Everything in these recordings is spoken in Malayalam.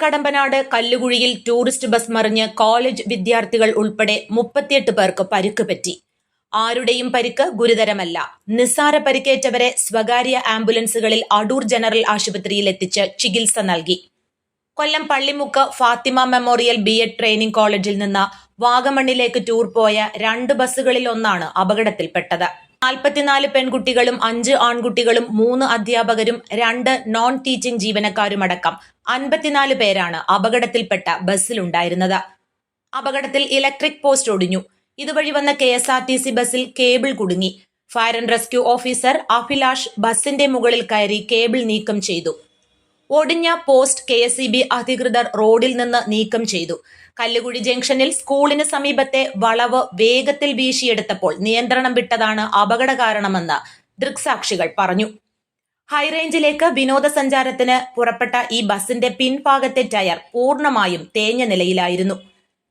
കടമ്പനാട് കല്ലുകുഴിയിൽ ടൂറിസ്റ്റ് ബസ് മറിഞ്ഞ് കോളേജ് വിദ്യാർത്ഥികൾ ഉൾപ്പെടെ മുപ്പത്തിയെട്ട് പേർക്ക് പരിക്ക് പറ്റി. ആരുടെയും പരിക്ക് ഗുരുതരമല്ല. നിസ്സാര പരിക്കേറ്റവരെ സ്വകാര്യ ആംബുലൻസുകളിൽ അടൂർ ജനറൽ ആശുപത്രിയിൽ എത്തിച്ച് ചികിത്സ നൽകി. Kollam Pallimukku Fathima memorial B Ed training കോളേജിൽ നിന്ന് വാഗമണ്ണിലേക്ക് ടൂർ പോയ രണ്ട് ബസ്സുകളിൽ ഒന്നാണ് അപകടത്തിൽപ്പെട്ടത്. നാൽപ്പത്തിനാല് പെൺകുട്ടികളും അഞ്ച് ആൺകുട്ടികളും മൂന്ന് അധ്യാപകരും രണ്ട് നോൺ ടീച്ചിംഗ് ജീവനക്കാരുമടക്കം അൻപത്തിനാല് പേരാണ് അപകടത്തിൽപ്പെട്ട ബസ്സിലുണ്ടായിരുന്നത്. അപകടത്തിൽ ഇലക്ട്രിക് പോസ്റ്റ് ഒടിഞ്ഞു. ഇതുവഴി വന്ന K S R T C ബസ്സിൽ കേബിൾ കുടുങ്ങി. Fire and rescue officer Abhilash ബസിന്റെ മുകളിൽ കയറി കേബിൾ നീക്കം ചെയ്തു. ഒടിഞ്ഞ post K S E B അധികൃതർ റോഡിൽ നിന്ന് നീക്കം ചെയ്തു. കല്ലുകുഴി ജംഗ്ഷനിൽ സ്കൂളിന് സമീപത്തെ വളവ് വേഗത്തിൽ വീശിയെടുത്തപ്പോൾ നിയന്ത്രണം വിട്ടതാണ് അപകട കാരണമെന്ന് ദൃക്സാക്ഷികൾ പറഞ്ഞു. ഹൈറേഞ്ചിലേക്ക് വിനോദസഞ്ചാരത്തിന് പുറപ്പെട്ട ഈ ബസിന്റെ പിൻഭാഗത്തെ ടയർ പൂർണമായും തേഞ്ഞ നിലയിലായിരുന്നു.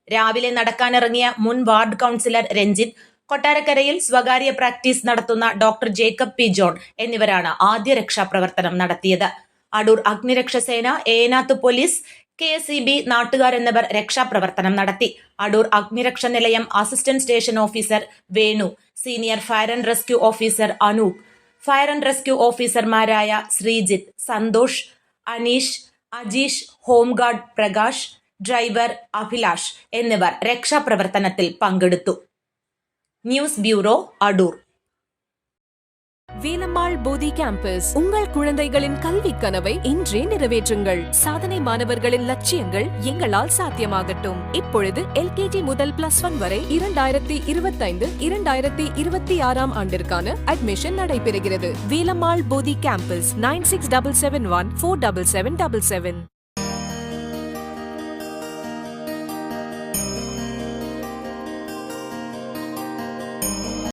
രാവിലെ നടക്കാനിറങ്ങിയ മുൻ വാർഡ് കൗൺസിലർ രഞ്ജിത്ത് കൊട്ടാരക്കരയിൽ സ്വകാര്യ പ്രാക്ടീസ് നടത്തുന്ന ഡോക്ടർ ജേക്കബ് പി ജോൺ എന്നിവരാണ് ആദ്യ രക്ഷാപ്രവർത്തനം നടത്തിയത്. Adoor അഗ്നിരക്ഷസേന Enath police K S E B നാട്ടുകാർ എന്നിവർ രക്ഷാപ്രവർത്തനം നടത്തി. അടൂർ അഗ്നിരക്ഷ നിലയം assistant station officer Venu senior fire and rescue officer Anoop fire and rescue ഓഫീസർമാരായ Sreejith Santhosh Aneesh Ajeesh home guard Prakash driver Abhilash എന്നിവർ രക്ഷാപ്രവർത്തനത്തിൽ പങ്കെടുത്തു. News bureau Adoor. Velammal Bodhi campus உங்கள் குழந்தைகளின் கல்வி கனவை இன்றே நிறைவேற்றுங்கள். சாதனை மாணவர்களின் லட்சியங்கள் எங்களால் சாத்தியமாகட்டும். இப்பொழுது எல்கேஜி முதல் பிளஸ் ஒன் வரை இரண்டாயிரத்தி இருபத்தைந்து இரண்டாயிரத்தி இருபத்தி ஆறாம் ஆண்டிற்கான அட்மிஷன் நடைபெறுகிறது. Velammal Bodhi campus nine six double seven one four double seven double seven